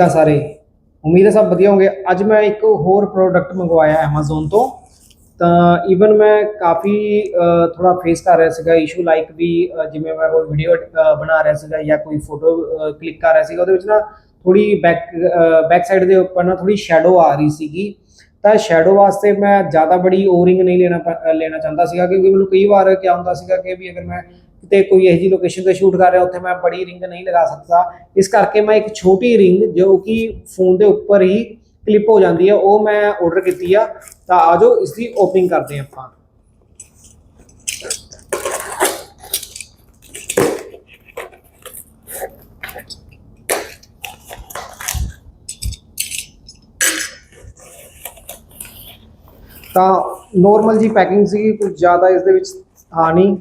ਤਾਂ ਸਾਰੇ। ਉਮੀਦ ਹੈ ਸਭ ਵਧੀਆ ਹੋਣਗੇ। ਅੱਜ ਮੈਂ ਇੱਕ ਹੋਰ ਪ੍ਰੋਡਕਟ ਮੰਗਵਾਇਆ Amazon ਤੋਂ। ਤਾਂ ਇਵਨ ਮੈਂ ਕਾਫੀ ਥੋੜਾ ਫੇਸ ਕਰ ਰਿਹਾ ਸੀਗਾ। ਇਸ਼ੂ ਲਾਈਕ ਵੀ ਜਿਵੇਂ ਮੈਂ ਕੋਈ ਵੀਡੀਓ ਬਣਾ ਰਿਹਾ ਸੀਗਾ ਜਾਂ ਕੋਈ ਫੋਟੋ ਕਲਿੱਕ ਕਰ ਰਿਹਾ ਸੀਗਾ, ਉਹਦੇ ਵਿੱਚ ਨਾ ਥੋੜੀ ਬੈਕ ਬੈਕ ਸਾਈਡ ਦੇ ਉੱਪਰ ਨਾ ਥੋੜੀ ਸ਼ੈਡੋ ਆ ਰਹੀ ਸੀਗੀ। ਤਾਂ ਸ਼ੈਡੋ ਵਾਸਤੇ ਮੈਂ ਜ਼ਿਆਦਾ ਬੜੀ ਓਰਿੰਗ ਨਹੀਂ ਲੈਣਾ ਪ- ਲੈਣਾ ਚਾਹੁੰਦਾ ਸੀਗਾ, ਕਿਉਂਕਿ ਮੈਨੂੰ ਕਈ ਵਾਰ ਕੀ ਹੁੰਦਾ ਸੀਗਾ ਕਿ ਵੀ ਅਗਰ ਮੈਂ ਕਿਤੇ ਕੋਈ ਇਹੋ ਜਿਹੀ ਲੋਕੇਸ਼ਨ ਤੇ ਸ਼ੂਟ ਕਰ ਰਿਹਾ, ਉੱਥੇ ਮੈਂ ਬੜੀ ਰਿੰਗ ਨਹੀਂ ਲਗਾ ਸਕਦਾ। ਇਸ ਕਰਕੇ ਮੈਂ ਇੱਕ ਛੋਟੀ ਰਿੰਗ ਜੋ ਕਿ ਫੋਨ ਦੇ ਉੱਪਰ ਹੀ ਕਲਿੱਪ ਹੋ ਜਾਂਦੀ ਹੈ, ਉਹ ਮੈਂ ਆਰਡਰ ਕੀਤੀ ਆ। ਤਾਂ ਆਜੋ ਇਸ ਦੀ ਓਪਨਿੰਗ ਕਰਦੇ ਹਾਂ ਆਪਾਂ। ਤਾਂ ਨੋਰਮਲ ਜੀ ਪੈਕਿੰਗ ਸੀ ਕੁਝ ਜ਼ਿਆਦਾ ਇਸ ਦੇ ਵਿੱਚ ਆ ਨਹੀਂ।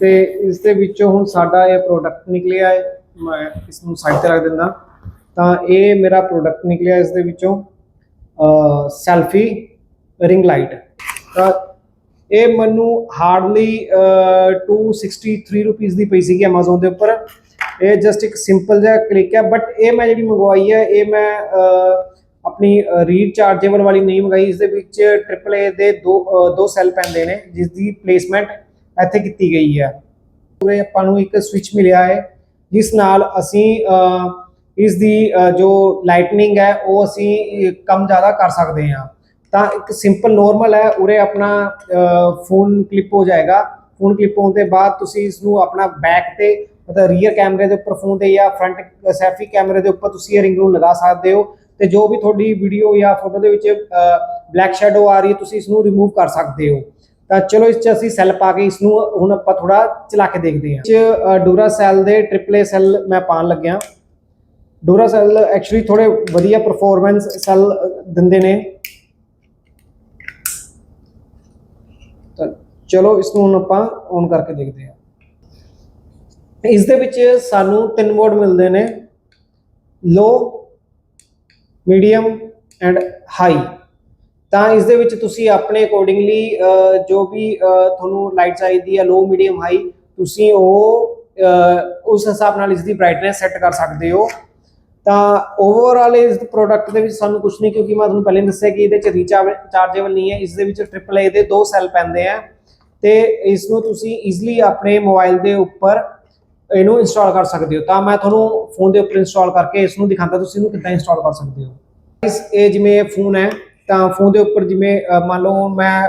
ਤੇ ਇਸ ਦੇ ਵਿੱਚੋਂ ਹੁਣ ਸਾਡਾ ਇਹ ਪ੍ਰੋਡਕਟ ਨਿਕਲਿਆ ਹੈ, ਮੈਂ ਇਸ ਨੂੰ ਸਾਈਡ ਤੇ ਰੱਖ ਦਿੰਦਾ। ਤਾਂ ਇਹ ਮੇਰਾ ਪ੍ਰੋਡਕਟ ਨਿਕਲਿਆ ਇਸ ਦੇ ਵਿੱਚੋਂ ਸੈਲਫੀ ਰਿੰਗ ਲਾਈਟ ਤਾਂ ਇਹ ਮੈਨੂੰ ਹਾਰਡਲੀ 263 ਰੁਪੀਸ ਦੀ ਪਈ ਸੀਗੀ Amazon ਦੇ ਉੱਪਰ। ਇਹ ਜਸਟ ਇੱਕ ਸਿੰਪਲ ਜਿਹਾ ਕਲਿੱਕ ਹੈ ਬਟ ਇਹ ਮੈਂ ਜਿਹੜੀ ਮੰਗਵਾਈ ਹੈ, ਇਹ ਮੈਂ ਆਪਣੀ ਰੀਚਾਰਜੇਬਲ ਵਾਲੀ ਨਹੀਂ ਮੰਗਾਈ ਇਸ ਦੇ ਵਿੱਚ AAA ਦੇ ਦੋ ਦੋ ਸੈੱਲ ਪੈਂਦੇ ਨੇ ਜਿਸ ਦੀ ਪਲੇਸਮੈਂਟ ਇੱਥੇ ਕੀਤੀ ਗਈ ਹੈ। ਪੂਰੇ ਆਪਾਂ ਨੂੰ ਇੱਕ ਸਵਿਚ ਮਿਲਿਆ ਹੈ ਜਿਸ ਨਾਲ ਅਸੀਂ ਅਹ, ਇਸ ਦੀ ਜੋ ਲਾਈਟਨਿੰਗ ਹੈ ਉਹ ਅਸੀਂ ਅਹ, ਕਮ ਜ਼ਿਆਦਾ ਕਰ ਸਕਦੇ ਹਾਂ। ਤਾਂ ਇੱਕ ਸਿੰਪਲ ਨੋਰਮਲ ਹੈ ਉਰੇ ਆਪਣਾ ਫੋਨ ਕਲਿੱਪ ਹੋ ਜਾਏਗਾ। ਫੋਨ ਕਲਿੱਪ ਹੋਣ ਦੇ ਬਾਅਦ ਤੁਸੀਂ ਇਸ ਨੂੰ ਆਪਣਾ ਬੈਕ ਤੇ ਮਤਲਬ ਰੀਅਰ ਕੈਮਰੇ ਦੇ ਉੱਪਰ ਫੋਨ ਤੇ ਜਾਂ ਫਰੰਟ ਸੈਲਫੀ ਕੈਮਰੇ ਦੇ ਉੱਪਰ ਤੁਸੀਂ ਇਹ ਰਿੰਗ ਨੂੰ ਲਗਾ ਸਕਦੇ ਹੋ। ਤੇ ਜੋ ਵੀ ਤੁਹਾਡੀ ਵੀਡੀਓ ਜਾਂ ਫੋਟੋ ਦੇ ਵਿੱਚ ਬਲੈਕ ਸ਼ੈਡੋ ਆ ਰਹੀ ਹੈ ਤੁਸੀਂ ਇਸ ਨੂੰ ਰਿਮੂਵ ਕਰ ਸਕਦੇ ਹੋ। ਤਾਂ ਚਲੋ ਇਸ 'ਚ ਅਸੀਂ ਸੈੱਲ ਪਾ ਕੇ ਇਸ ਨੂੰ ਹੁਣ ਆਪਾਂ ਥੋੜਾ ਚਲਾ ਕੇ ਦੇਖਦੇ ਹਾਂ। 'ਚ ਡੂਰਾ ਸੈੱਲ ਦੇ ਟ੍ਰਿਪਲੇ ਸੈੱਲ ਮੈਂ ਪਾਣ ਲੱਗਿਆ। ਡੂਰਾ ਸੈੱਲ ਐਕਚੁਅਲੀ ਥੋੜੇ ਵਧੀਆ ਪਰਫਾਰਮੈਂਸ ਸੈੱਲ ਦਿੰਦੇ ਨੇ। ਤਾਂ ਚਲੋ ਇਸ ਨੂੰ ਹੁਣ ਆਪਾਂ ਔਨ ਕਰਕੇ ਦੇਖਦੇ ਹਾਂ। ਇਸ ਦੇ ਵਿੱਚ ਸਾਨੂੰ ਤਿੰਨ ਮੋਡ ਮਿਲਦੇ ਨੇ। ਲੋ ਮੀਡੀਅਮ ਐਂਡ ਹਾਈ ਤਾਂ ਇਸ ਦੇ ਵਿੱਚ ਤੁਸੀਂ ਆਪਣੇ ਅਕੋਰਡਿੰਗਲੀ ਜੋ ਵੀ ਅਹ, ਤੁਹਾਨੂੰ ਲਾਈਟ ਚਾਹੀਦੀ ਹੈ ਲੋ ਮੀਡੀਅਮ ਹਾਈ ਤੁਸੀਂ ਉਹ ਉਸ ਹਿਸਾਬ ਨਾਲ ਇਸ ਦੀ ਬ੍ਰਾਈਟਨੈਸ ਸੈੱਟ ਕਰ ਸਕਦੇ ਹੋ। ਤਾਂ ਓਵਰਆਲ ਇਸ ਪ੍ਰੋਡਕਟ ਦੇ ਵਿੱਚ ਸਾਨੂੰ ਕੁਝ ਨਹੀਂ ਕਿਉਂਕਿ ਮੈਂ ਤੁਹਾਨੂੰ ਪਹਿਲਾਂ ਦੱਸਿਆ ਕਿ ਇਹਦੇ ਚ ਰੀਚਾਰਜੇਬਲ ਨਹੀਂ ਹੈ। ਇਸ ਦੇ ਵਿੱਚ AAA ਦੇ ਦੋ ਸੈੱਲ ਪੈਂਦੇ ਆ। ਤੇ ਇਸ ਨੂੰ ਤੁਸੀਂ ਈਜ਼ੀਲੀ ਆਪਣੇ ਮੋਬਾਈਲ ਦੇ ਉੱਪਰ ਇਹਨੂੰ ਇੰਸਟਾਲ ਕਰ ਸਕਦੇ ਹੋ। ਤਾਂ ਮੈਂ ਤੁਹਾਨੂੰ ਫੋਨ ਦੇ ਉੱਪਰ ਇੰਸਟਾਲ ਕਰਕੇ ਇਸ ਨੂੰ ਦਿਖਾਉਂਦਾ ਤੁਸੀਂ ਇਹਨੂੰ ਕਿੱਦਾਂ ਇੰਸਟਾਲ ਕਰ ਸਕਦੇ ਹੋ। ਇਸ ਇਹ ਜਿਵੇਂ ਫੋਨ ਹੈ ਤਾਂ ਫੋਨ ਦੇ ਉੱਪਰ ਜਿਵੇਂ ਮੰਨ ਲਓ ਮੈਂ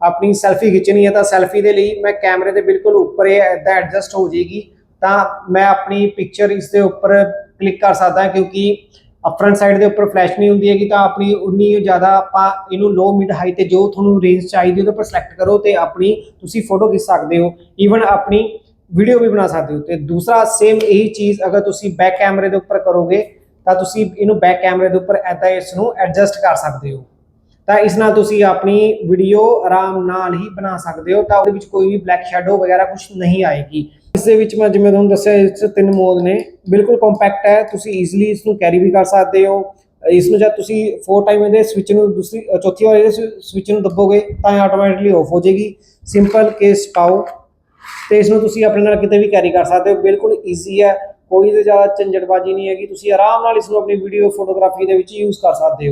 ਆਪਣੀ ਸੈਲਫੀ ਖਿੱਚਣੀ ਹੈ ਤਾਂ ਸੈਲਫੀ ਦੇ ਲਈ ਮੈਂ ਕੈਮਰੇ ਦੇ ਬਿਲਕੁਲ ਉੱਪਰ ਇਹ ਇਦਾਂ ਐਡਜਸਟ ਹੋ ਜਾਏਗੀ। ਤਾਂ ਮੈਂ ਆਪਣੀ ਪਿਕਚਰ ਇਸ ਦੇ ਉੱਪਰ ਕਲਿੱਕ ਕਰ ਸਕਦਾ ਕਿਉਂਕਿ ਫਰੰਟ ਸਾਈਡ ਦੇ ਉੱਪਰ ਫਲੈਸ਼ ਨਹੀਂ ਹੁੰਦੀ ਹੈਗੀ ਤਾਂ ਆਪਣੀ ਉਨੀ ਜ਼ਿਆਦਾ ਆਪਾਂ ਇਹਨੂੰ ਲੋ ਮਿਡ ਹਾਈ ਤੇ ਜੋ ਤੁਹਾਨੂੰ ਰੇਂਜ ਚਾਹੀਦੀ ਉਹਦੇ ਉੱਪਰ ਸਿਲੈਕਟ ਕਰੋ ਤੇ ਆਪਣੀ ਤੁਸੀਂ ਫੋਟੋ ਖਿੱਚ ਸਕਦੇ ਹੋ। ਈਵਨ ਆਪਣੀ ਵੀਡੀਓ ਵੀ ਬਣਾ ਸਕਦੇ ਹੋ। ਤੇ ਦੂਸਰਾ ਸੇਮ ਇਹੀ ਚੀਜ਼ ਅਗਰ ਤੁਸੀਂ ਬੈਕ ਕੈਮਰੇ ਦੇ ਉੱਪਰ ਕਰੋਗੇ ਤਾਂ ਤੁਸੀਂ ਇਹਨੂੰ ਬੈਕ ਕੈਮਰੇ ਦੇ ਉੱਪਰ ਐਦਾਂ ਇਸ ਨੂੰ ਐਡਜਸਟ ਕਰ ਸਕਦੇ ਹੋ। ਤਾਂ ਇਸ ਨਾਲ ਤੁਸੀਂ ਆਪਣੀ ਵੀਡੀਓ ਆਰਾਮ ਨਾਲ ਹੀ ਬਣਾ ਸਕਦੇ ਹੋ, ਤਾਂ ਉਹਦੇ ਵਿੱਚ ਕੋਈ ਵੀ ਬਲੈਕ ਸ਼ੈਡੋ ਵਗੈਰਾ ਕੁਝ ਨਹੀਂ ਆਏਗੀ। ਇਸ ਦੇ ਵਿੱਚ ਮੈਂ ਜਿਵੇਂ ਤੁਹਾਨੂੰ ਦੱਸਿਆ, ਇਸ 'ਚ ਤਿੰਨ ਮੋਡ ਨੇ। ਬਿਲਕੁਲ ਕੰਪੈਕਟ ਹੈ, ਤੁਸੀਂ ਈਜ਼ੀਲੀ ਇਸ ਨੂੰ ਕੈਰੀ ਵੀ ਕਰ ਸਕਦੇ ਹੋ। ਇਸ ਨੂੰ ਜਦ ਤੁਸੀਂ ਫੋਰ ਟਾਈਮ ਇਹਦੇ ਸਵਿਚ ਨੂੰ ਦੂਸਰੀ, ਚੌਥੀ ਵਾਰ ਇਹਦੇ ਸਵਿਚ ਨੂੰ ਦੱਬੋਗੇ, ਤਾਂ ਆਟੋਮੈਟਿਕਲੀ ਆਫ ਹੋ ਜਾਏਗੀ। ਸਿੰਪਲ ਕੇਸ ਪਾਓ। ਤੇ ਇਸ ਨੂੰ ਤੁਸੀਂ ਆਪਣੇ ਨਾਲ ਕਿਤੇ ਵੀ ਕੈਰੀ ਕਰ ਸਕਦੇ ਹੋ। ਬਿਲਕੁਲ ਈਜ਼ੀ ਹੈ। ਕੋਈ ਤੇ ਜ਼ਿਆਦਾ ਝੰਜਟਬਾਜੀ ਨਹੀਂ ਹੈਗੀ। ਤੁਸੀਂ ਆਰਾਮ ਨਾਲ ਇਸ ਨੂੰ ਆਪਣੀ ਵੀਡੀਓ ਫੋਟੋਗ੍ਰਾਫੀ ਦੇ ਵਿੱਚ ਯੂਜ਼ ਕਰ ਸਕਦੇ ਹੋ।